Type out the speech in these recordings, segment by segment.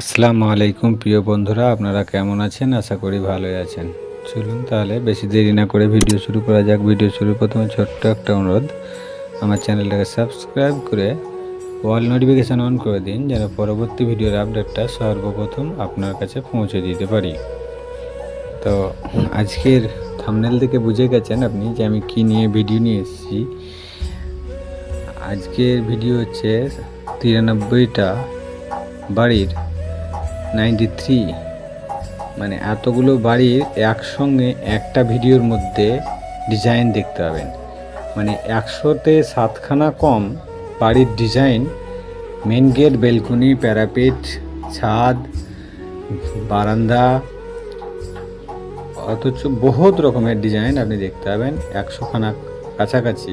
আসসালামু আলাইকুম, প্রিয় বন্ধুরা, আপনারা কেমন আছেন? আশা করি ভালোই আছেন। চলুন তাহলে বেশি দেরি না করে ভিডিও শুরু করা যাক। ভিডিও শুরু প্রথমে ছোট্ট একটা অনুরোধ, আমার চ্যানেলটাকে সাবস্ক্রাইব করে অল নোটিফিকেশান অন করে দিন, যেন পরবর্তী ভিডিওর আপডেটটা সর্বপ্রথম আপনার কাছে পৌঁছে দিতে পারি। তো আজকের থামনেল থেকে বুঝে গেছেন আপনি যে আমি কী নিয়ে ভিডিও নিয়ে এসেছি। আজকের ভিডিও হচ্ছে তিরানব্বইটা বাড়ির নাইনটি থ্রি মানে এতগুলো বাড়ির একসঙ্গে একটা ভিডিওর মধ্যে ডিজাইন দেখতে পাবেন। মানে একশোতে সাতখানা কম বাড়ির design main gate balcony parapet ছাদ, বারান্দা, অথচ বহুত রকমের ডিজাইন আপনি দেখতে পাবেন, একশোখানা কাছাকাছি,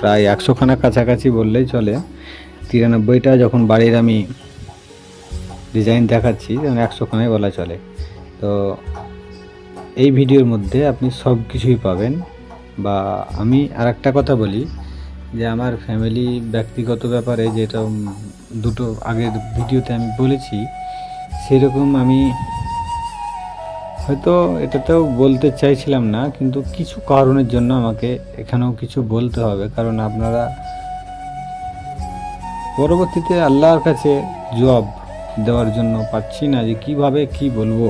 প্রায় একশোখানা কাছাকাছি বললেই চলে। তিরানব্বইটা যখন বাড়ির আমি ডিজাইন দেখাচ্ছি, যেমন একশোখানাই বলা চলে। তো এই ভিডিওর মধ্যে আপনি সব কিছুই পাবেন। বা আমি আর একটা কথা বলি, যে আমার ফ্যামিলি ব্যক্তিগত ব্যাপারে যেটা দুটো আগের ভিডিওতে আমি বলেছি, সেরকম আমি হয়তো এটাতেও বলতে চাইছিলাম না, কিন্তু কিছু কারণের জন্য আমাকে এখানেও কিছু বলতে হবে। কারণ আপনারা পরবর্তীতে আল্লাহর কাছে জব দেওয়ার জন্য পাচ্ছি না যে কীভাবে, কি বলব।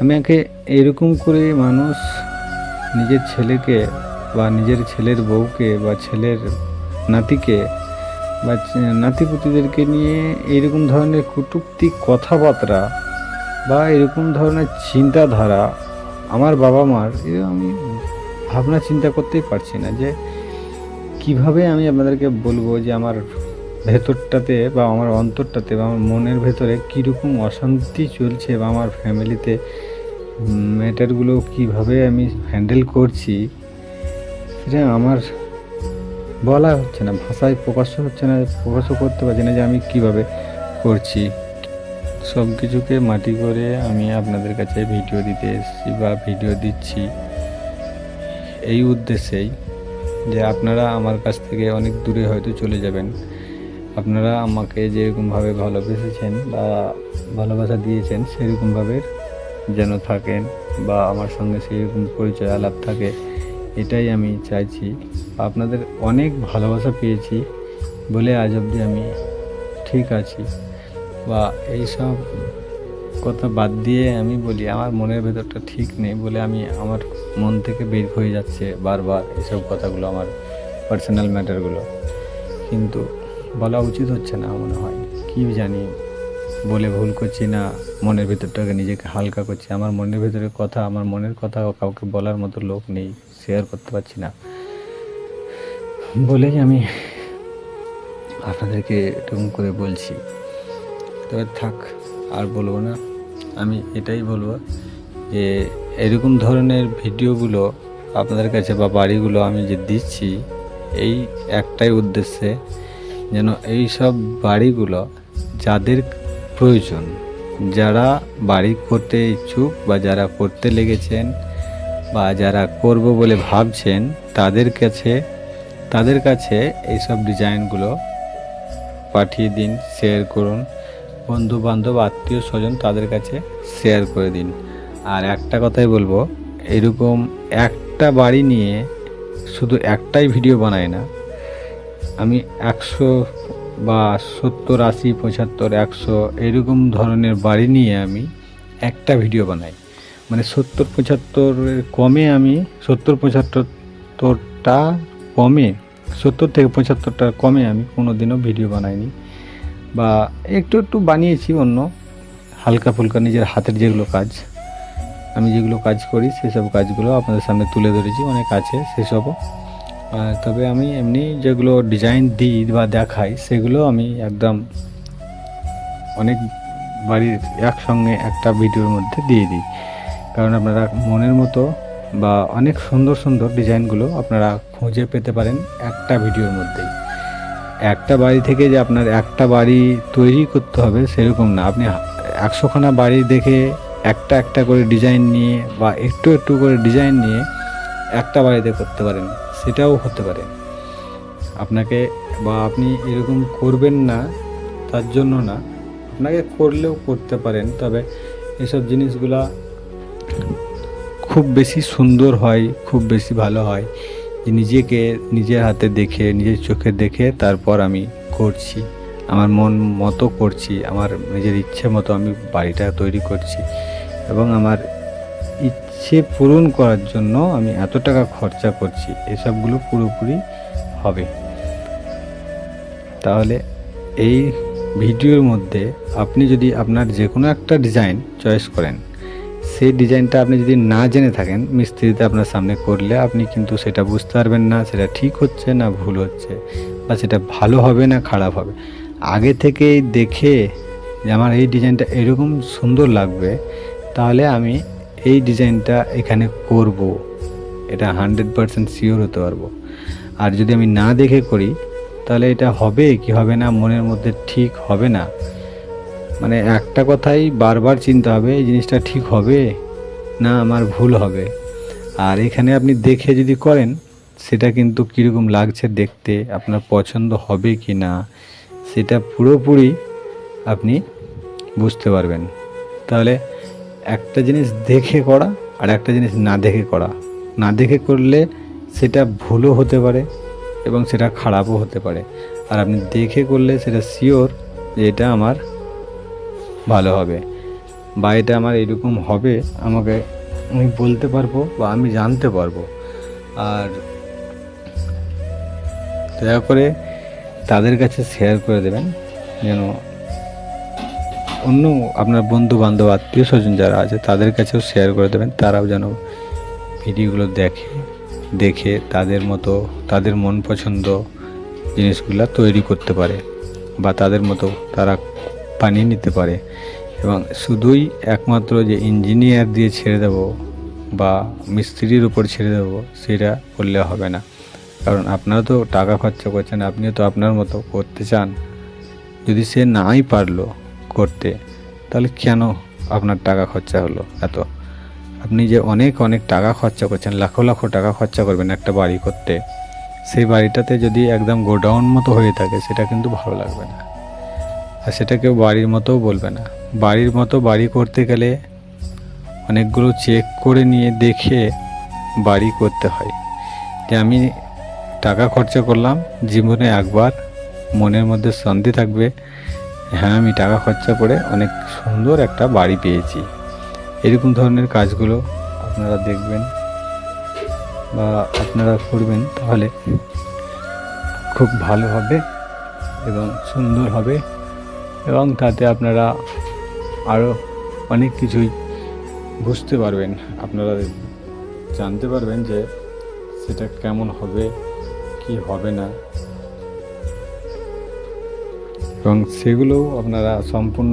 আমাকে এরকম করে মানুষ নিজের ছেলেকে বা নিজের ছেলের বউকে বা ছেলের নাতিকে বা নাতিপুতিদেরকে নিয়ে এরকম ধরনের কটূক্তি কথাবার্তা বা এরকম ধরনের চিন্তাধারা আমার বাবা মার আমি ভাবনা চিন্তা করতেই পারছি না যে কীভাবে আমি আপনাদেরকে বলব যে আমার ভেতরটাতে বা আমার অন্তরটাতে বা আমার মনের ভেতরে কীরকম অশান্তি চলছে বা আমার ফ্যামিলিতে ম্যাটারগুলো কীভাবে আমি হ্যান্ডেল করছি, সেটা আমার বলা হচ্ছে না, ভাষায় প্রকাশ্য হচ্ছে না, প্রকাশও করতে পারছি না যে আমি কীভাবে করছি। সব কিছুকে মাটি করে আমি আপনাদের কাছে ভিডিও দিতে এসেছি বা ভিডিও দিচ্ছি এই উদ্দেশ্যেই যে আপনারা আমার কাছ থেকে অনেক দূরে হয়তো চলে যাবেন। আপনারা আমাকে যেরকমভাবে ভালোবেসেছেন বা ভালোবাসা দিয়েছেন, সেরকমভাবে যেন থাকেন বা আমার সঙ্গে সেরকম পরিচয় আলাপ থাকে, এটাই আমি চাইছি। আপনাদের অনেক ভালোবাসা পেয়েছি বলে আজ অবধি আমি ঠিক আছি। বা এই সব কথা বাদ দিয়ে আমি বলি, আমার মনের ভেতরটা ঠিক নেই বলে আমি আমার মন থেকে বের হয়ে যাচ্ছে বারবার এসব কথাগুলো, আমার পার্সোনাল ম্যাটারগুলো কিন্তু বলা উচিত হচ্ছে না মনে হয়। কি জানি, বলে ভুল করছি না, মনের ভেতরটাকে নিজেকে হালকা করছি। আমার মনের ভেতরে কথা, আমার মনের কথা কাউকে বলার মতো লোক নেই শেয়ার করতে পারছি না। বলেই আমি আপনাদেরকে এরকম করে বলছি। তবে থাক, আর বলব না। আমি এটাই বলব যে, এরকম ধরনের ভিডিওগুলো আপনাদের কাছে বা বাড়িগুলো আমি যে দিচ্ছি, এই একটাই উদ্দেশ্যে যেন এই সব বাড়িগুলো যাদের প্রয়োজন, যারা বাড়ি করতে ইচ্ছুক বা যারা করতে লেগেছেন বা যারা করব বলে ভাবছেন, তাদের কাছে তাদের কাছে এইসব ডিজাইনগুলো পাঠিয়ে দিন শেয়ার করুন। বন্ধু বান্ধব আত্মীয় স্বজন তাদের কাছে শেয়ার করে দিন। আর একটা কথাই বলব, এরকম একটা বাড়ি নিয়ে শুধু একটাই ভিডিও বানায় না আমি একশো বা সত্তর, আশি, পঁচাত্তর, একশো এরকম ধরনের বাড়ি নিয়ে আমি একটা ভিডিও বানাই। মানে সত্তর, পঁচাত্তরের কমে আমি সত্তর, পঁচাত্তরটা কমে, সত্তর থেকে পঁচাত্তরটা কমে আমি কোনো দিনও ভিডিও বানাইনি। বা একটু একটু বানিয়েছি অন্য, হালকা ফুলকা নিজের হাতের যেগুলো কাজ। আমি যেগুলো কাজ করি, সেসব কাজগুলো আপনাদের সামনে তুলে ধরেছি, অনেক আছে সেসবও। তবে আমি এমনি যেগুলো ডিজাইন দিই বা দেখাই, সেগুলো আমি একদম অনেক বাড়ির একসঙ্গে একটা ভিডিওর মধ্যে দিয়ে দিই। কারণ আপনারা মনের মতো বা অনেক সুন্দর সুন্দর ডিজাইনগুলো আপনারা খুঁজে পেতে পারেন একটা ভিডিওর মধ্যেই। একটা বাড়ি থেকে যে আপনার একটা বাড়ি তৈরি করতে হবে সেরকম না। আপনি একশোখানা বাড়ি দেখে একটা একটা করে ডিজাইন নিয়ে বা একটু একটু করে ডিজাইন নিয়ে একটা বাড়িতে করতে পারেন। সেটাও হতে পারে। আপনাকে বা আপনি এরকম করবেন না, তার জন্য না। আপনাকে করলেও করতে পারেন, তবে এসব জিনিসগুলা খুব বেশি সুন্দর হয়, খুব বেশি ভালো হয়। যে নিজেকে নিজের হাতে দেখে, নিজের চোখে দেখে তারপর আমি করছি। আমার মন মতো করছি, আমার নিজের ইচ্ছে মতো আমি বাড়িটা তৈরি করছি। এবং আমার ইচ্ছে পূরণ করার জন্য আমি এত টাকা খরচা করছি, এসবগুলো পুরোপুরি হবে। তাহলে এই ভিডিওর মধ্যে আপনি যদি আপনার যে কোনো একটা ডিজাইন চয়েস করেন, সেই ডিজাইনটা আপনি যদি না জেনে থাকেন, মিস্ত্রিতে আপনার সামনে করলে আপনি কিন্তু সেটা বুঝতে পারবেন না, সেটা ঠিক হচ্ছে না ভুল হচ্ছে, বা সেটা ভালো হবে না খারাপ হবে। আগে থেকেই দেখে যে আমার এই ডিজাইনটা এরকম সুন্দর লাগবে, তাহলে আমি এই ডিজাইনটা এখানে করব। এটা হান্ড্রেড পারসেন্ট শিওর হতে পারব। আর যদি আমি না দেখে করি, তাহলে এটা হবে কি হবে না, মনের মধ্যে ঠিক হবে না। মানে একটা কথাই বারবার চিন্তা হবে, এই জিনিসটা ঠিক হবে না আমার ভুল হবে? আর এখানে আপনি দেখে যদি করেন, সেটা কিন্তু কীরকম লাগছে দেখতে, আপনার পছন্দ হবে কি না, সেটা পুরোপুরি আপনি বুঝতে পারবেন। তাহলে একটা জিনিস দেখে করা আর একটা জিনিস না দেখে করা। না দেখে করলে সেটা ভুলও হতে পারে এবং সেটা খারাপও হতে পারে। আর আপনি দেখে করলে সেটা শিওর যে এটা আমার ভালো হবে বা এটা আমার এরকম হবে, আমাকে আমি বলতে পারব বা আমি জানতে পারব। আর দয়া করে তাদের কাছে শেয়ার করে দেবেন যেন অন্য আপনার বন্ধু বান্ধব আত্মীয় স্বজন যারা আছে, তাদের কাছেও শেয়ার করে দেবেন। তারাও যেন ভিডিওগুলো দেখে দেখে তাদের মতো, তাদের মন পছন্দ জিনিসগুলো তৈরি করতে পারে বা তাদের মতো তারা বানিয়ে নিতে পারে। এবং শুধুই একমাত্র যে ইঞ্জিনিয়ার দিয়ে ছেড়ে দেব বা মিস্ত্রির উপর ছেড়ে দেবো, সেটা করলে হবে না। কারণ আপনারা তো টাকা খরচা করছেন, আপনিও তো আপনার মতো করতে চান। যদি সে নাই পারল করতে, তাহলে কেন আপনার টাকা খরচা হলো এত? আপনি যে অনেক অনেক টাকা খরচা করছেন, লাখো লাখো টাকা খরচা করবেন একটা বাড়ি করতে, সেই বাড়িটাতে যদি একদম গোডাউন মতো হয়ে থাকে, সেটা কিন্তু ভালো লাগবে না। আর সেটা কেউ বাড়ির মতোও বলবে না। বাড়ির মতো বাড়ি করতে গেলে অনেকগুলো চেক করে নিয়ে দেখে বাড়ি করতে হয়। যে আমি টাকা খরচা করলাম, জীবনে একবার মনের মধ্যে শান্তি থাকবে হ্যাঁ আমি টাকা খরচা করে অনেক সুন্দর একটা বাড়ি পেয়েছি। এরকম ধরনের কাজগুলো আপনারা দেখবেন বা আপনারা করবেন তাহলে খুব ভালো হবে এবং সুন্দর হবে এবং তাতে আপনারা আরও অনেক কিছুই বুঝতে পারবেন। আপনারা জানতে পারবেন যে সেটা কেমন হবে, কি হবে না। এবং সেগুলোও আপনারা সম্পূর্ণ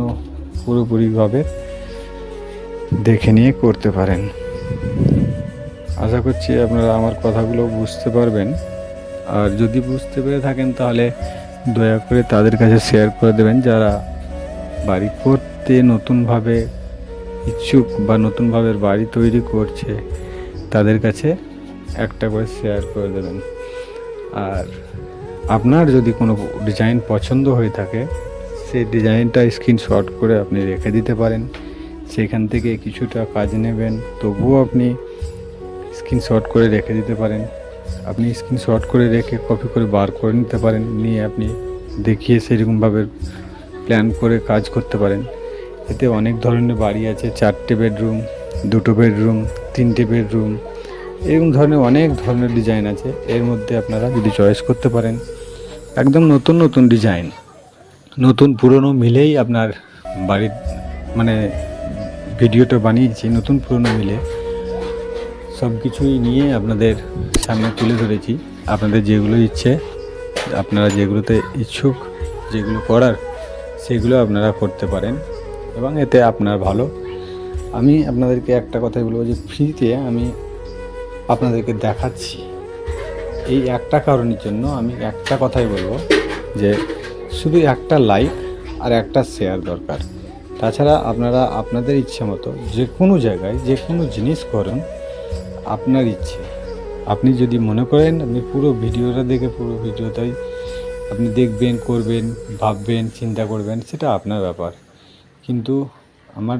পুরোপুরিভাবে দেখে নিয়ে করতে পারেন। আশা করছি আপনারা আমার কথাগুলো বুঝতে পারবেন। আর যদি বুঝতে পেরে থাকেন তাহলে দয়া করে তাদের কাছে শেয়ার করে দেবেন যারা বাড়ি করতে নতুনভাবে ইচ্ছুক বা নতুনভাবে বাড়ি তৈরি করছে, তাদের কাছে একটা করে শেয়ার করে দেবেন। আর আপনার যদি কোনো ডিজাইন পছন্দ হয়ে থাকে, সেই ডিজাইনটা স্ক্রিনশট করে আপনি রেখে দিতে পারেন। সেখান থেকে কিছুটা কাজ নেবেন, তবুও আপনি স্ক্রিনশট করে রেখে দিতে পারেন। আপনি স্ক্রিনশট করে রেখে কপি করে বার করে নিতে পারেন, নিয়ে আপনি দেখিয়ে সেরকমভাবে প্ল্যান করে কাজ করতে পারেন। এতে অনেক ধরনের বাড়ি আছে, চারটে বেডরুম দুটো বেডরুম তিনটে বেডরুম এরকম ধরনের অনেক ধরনের ডিজাইন আছে। এর মধ্যে আপনারা যদি চয়েস করতে পারেন, একদম নতুন নতুন ডিজাইন নতুন পুরনো মিলেই আপনার বাড়ির মানে ভিডিওটা বানিয়েছি, নতুন পুরনো মিলে সব কিছুই নিয়ে আপনাদের সামনে তুলে ধরেছি। আপনাদের যেগুলো ইচ্ছে, আপনারা যেগুলোতে ইচ্ছুক, যেগুলো করার, সেগুলো আপনারা করতে পারেন। এবং এতে আপনার ভালো। আমি আপনাদেরকে একটা কথাই বলব যে ফ্রিতে আমি আপনাদেরকে দেখাচ্ছি। এই একটা কারণের জন্য আমি একটা কথাই বলব, যে শুধু একটা লাইক আর একটা শেয়ার দরকার। তাছাড়া আপনারা আপনাদের ইচ্ছে মতো যে কোনো জায়গায় যে কোনো জিনিস করুন, আপনার ইচ্ছে। আপনি যদি মনে করেন আপনি পুরো ভিডিওটা দেখে পুরো ভিডিওটাই আপনি দেখবেন, করবেন, ভাববেন, চিন্তা করবেন, সেটা আপনার ব্যাপার। কিন্তু আমার